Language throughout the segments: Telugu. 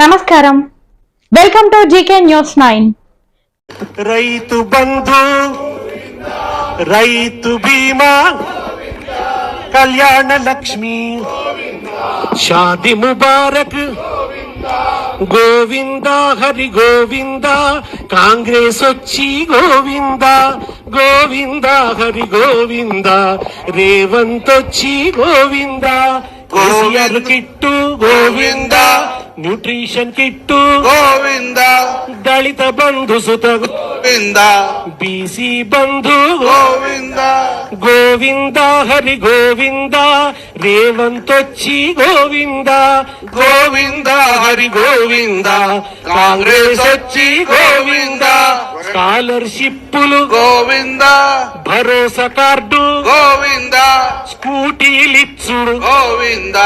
నమస్కారం. Welcome to GK news nine Rythu Bandhu రైతు బీమా కళ్యాణ లక్ష్మి షాది ముబారక్ గోవింద హరి గోవింద కాంగ్రెస్ వచ్చి గోవింద గోవింద హరి గోవింద రేవంత్ వచ్చి గోవింద KCR kit Govinda nutrition kit Govinda. Dalit Bandhu సుత గోవింద. బీసీ బంధు గోవింద. గోవింద హరి గోవింద రేవంత్ వచ్చి గోవింద? గోవింద హరి గోవింద? కాంగ్రెస్ వచ్చి గోవింద? స్కాలర్షిప్పులు గోవింద? భరోసా కార్డు గోవింద? స్కూటీలిచ్చుడు గోవింద?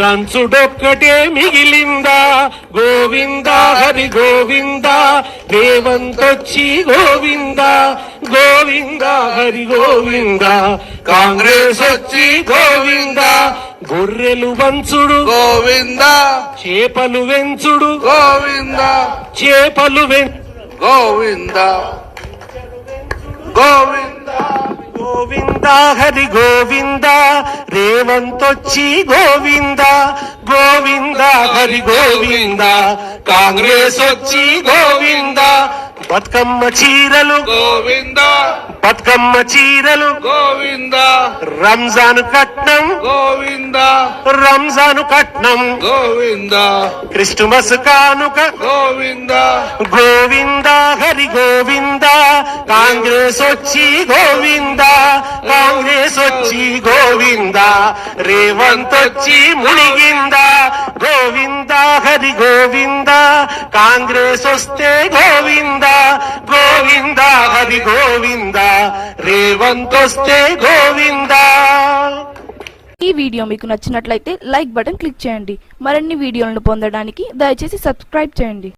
దంచుడొక్కటే మిగిలిందా? గోవింద హరి గోవింద? రేవంత్ వచ్చి గోవింద గోవింద హరి గోవింద. కాంగ్రెస్ వచ్చి గోవింద గొర్రెలు వంచుడు. గోవింద. చేపలు వెంచుడు. గోవింద. చేపలు వెం గోవింద. గోవింద. గోవింద హరి గోవింద రేవంత్ వచ్చి గోవింద గోవింద హరి గోవింద. కాంగ్రెస్ వచ్చి గోవింద బతుకమ్మ చీరలు. గోవింద. బతుకమ్మ చీరలు. గోవింద. రంజాన్ కట్నం. గోవింద. రంజాన్ కట్నం. గోవింద. క్రిస్టమస్ కానుక. గోవింద. గోవింద హరి గోవింద. కాంగ్రెస్ వచ్చి గోవింద. కాంగ్రెస్ వచ్చి గోవింద. రేవంత్ వచ్చి మునిగింద. గోవింద హరి గోవింద కాంగ్రెస్ వస్తే గోవింద గోవింద హరి గోవింద రేవంత్ వస్తే గోవింద. ఈ వీడియో మీకు నచ్చినట్లయితే లైక్ బటన్ క్లిక్ చేయండి. మరిన్ని వీడియోలను పొందడానికి దయచేసి సబ్స్క్రైబ్ చేయండి.